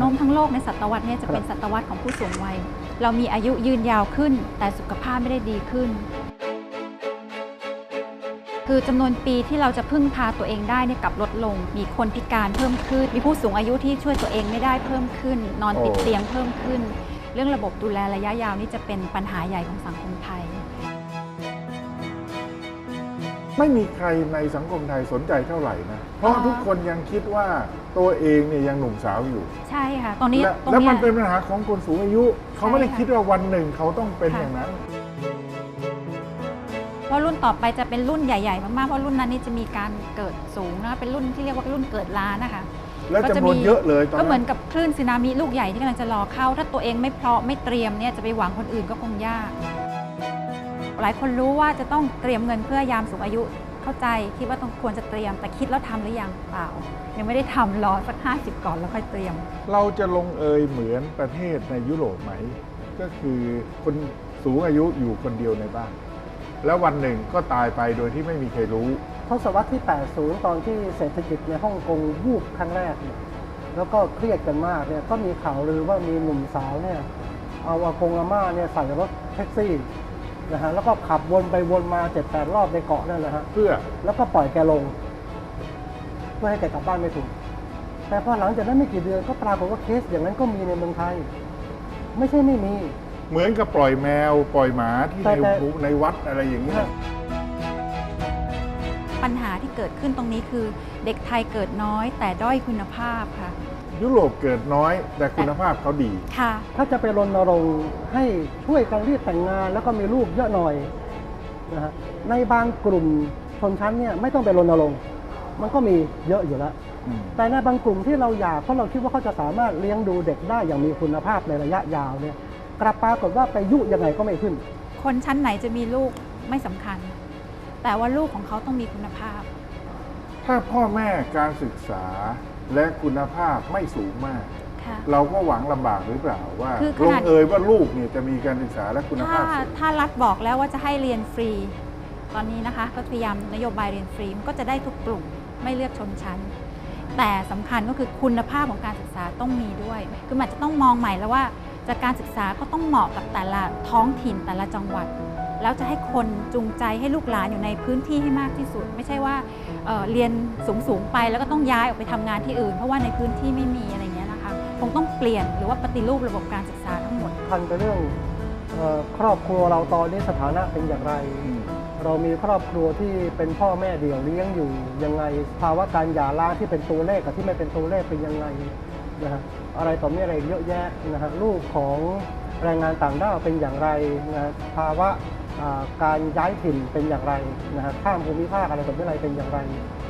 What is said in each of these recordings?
โน้มทั้งโลกในศตวรรษนี้จะเป็นศตวรรษของผู้สูงวัย เรามีอายุยืนยาวขึ้น แต่สุขภาพไม่ได้ดีขึ้น คือจำนวนปีที่เราจะพึ่งพาตัวเองได้เนี่ยกลับลดลง มีคนพิการเพิ่มขึ้น มีผู้สูงอายุที่ช่วยตัวเองไม่ได้เพิ่มขึ้น นอนติดโอ้เตียงเพิ่มขึ้น เรื่องระบบดูแลระยะยาวนี่จะเป็นปัญหาใหญ่ของสังคมไทย ไม่มีใครในสังคมไทยสนใจเท่าไหร่นะ เพราะอ๋อทุกคนยังคิดว่าตัวเองเนี่ยยังหนุ่มสาวอยู่ ใช่ค่ะ ตอนนี้และตรงแล้วเนี้มัยนเป็นปัญหาของคนสูงอายุ เขาไม่ได้ค่ะคิดว่าวันหนึ่งเขาต้องเป็นค่ะอย่างนั้น เพราะรุ่นต่อไปจะเป็นรุ่นใหญ่ ๆ มากๆ เพราะรุ่นนั้นนี่จะมีการเกิดสูงนะเป็นรุ่นที่เรียกว่ารุ่นเกิดล้านนะคะแล้วก็จะจำนวนมีเยอะเลยตอนก็เหมืนั้อนนกับคลื่นสึนามิลูกใหญ่ที่กำลังจะรอเข้า ถ้าตัวเองไม่พร้อมไม่เตรียมเนี่ยจะไปหวังคนอื่นก็คงยาก หลายคนรู้ว่าจะต้องเตรียมเงินเพื่อยามสูงอายุ เข้าใจคิดว่าต้องควรจะเตรียม แต่คิดแล้วทำหรือยังเปล่า ยังไม่ได้ทำรอสัก 50 ก่อนแล้วค่อยเตรียม เราจะลงเอยเหมือนประเทศในยุโรปไหม ก็คือคนสูงอายุอยู่คนเดียวในบ้าน แล้ววันหนึ่งก็ตายไปโดยที่ไม่มีใครรู้ทศวรรษที่ 80 ตอนที่เศรษฐกิจในฮ่องกงวูบครั้งแรกเนี่ยแล้วก็เครียดกันมากเนี่ยก็มีข่าวลือว่ามีหนุ่มสาวเนี่ยเอาอากงอาม่าเนี่ยใส่รถแท็กซี่ นะฮะแล้วก็ขับวนไปวนมาเจ็ดแปดรอบในเกาะนั่นนะฮะเพื่อแล้วก็ปล่อยแกลง เพื่อให้แกกลับบ้านไม่ถูก แต่พอหลังจากนั้นไม่กี่เดือนก็ปรากฏว่าเคสอย่างนั้นก็มีในเมืองไทย ไม่ใช่ไม่มีเหมือนกับปล่อยแมวปล่อยหมาที่แต่ในแต่ในวัดอะไรอย่างนี้ยปัญหาที่เกิดขึ้นตรงนี้คือ เด็กไทยเกิดน้อยแต่ด้อยคุณภาพค่ะ ยุโรปเกิดน้อย แต่คุณภาพเขาดี ค่ะ ถ้าจะไปรณรงค์ให้ช่วยกันรีบแต่งงาน แล้วก็มีลูกเยอะหน่อยนะฮะในบางกลุ่มชนชั้นเนี่ยไม่ต้องไปรณรงค์มันก็มีเยอะอยู่แล้วอืมแต่ในบางกลุ่มที่เราอยากเพราะเราคิดว่าเขาจะสามารถเลี้ยงดูเด็กได้อย่างมีคุณภาพในระยะยาวเนี่ยกลับปรากฏว่าไปยุยังไงก็ไม่ขึ้น คนชั้นไหนจะมีลูกไม่สำคัญ แต่ว่าลูกของเขาต้องมีคุณภาพ ถ้าพ่อแม่การศึกษาและคุณภาพไม่สูงมาก ค่ะ เราก็หวังลำบากหรือเปล่าว่าคือขลงนาด เอยว่าลูกเนี่ยจะมีการศึกษาและคุณถ้าภาพสูง ถ้ารัฐบอกแล้วว่าจะให้เรียนฟรี ตอนนี้นะคะก็พยายามนโยบายเรียนฟรีมันก็จะได้ทุกกลุ่มไม่เลือกชนชั้น แต่สำคัญก็คือคุณภาพของการศึกษาต้องมีด้วย คือมันจะต้องมองใหม่แล้วว่าจากการศึกษาก็ต้องเหมาะกับแต่ละท้องถิ่นแต่ละจังหวัด แล้วจะให้คนจูงใจให้ลูกหลานอยู่ในพื้นที่ให้มากที่สุด ไม่ใช่ว่าเเรียนสูงๆไปแล้วก็ต้องย้ายออกไปทำงานที่อื่น เพราะว่าในพื้นที่ไม่มีอะไรเงี้ยนะคะคงต้องเปลี่ยนหรือว่าปฏิรูประบบการศึกษาทั้งหมดพันไปเรื่องออครอบครัวเราตอนนี้สถานะเป็นอย่างไร เรามีครอบครัวที่เป็นพ่อแม่เดี่ยวเลี้ยงอยู่ยังไงภาวะการหย่าร้างที่เป็นตัวเลขกับที่ไม่เป็นตัวเลขเป็นยังไงนะฮะอะไรต่อมีอะไรเยอะแยะนะฮะลูกของแรงงานต่างด้าวเป็นอย่างไรนะภาวะ การย้ายถิ่นเป็นอย่างไรนะฮะข้ามภูมิภาคอะไรต่อมีอะไรเป็นอย่างไร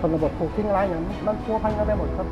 ชนบทถูกทิ้งร้ายอย่างมันพัวพันกันไปหมดครับ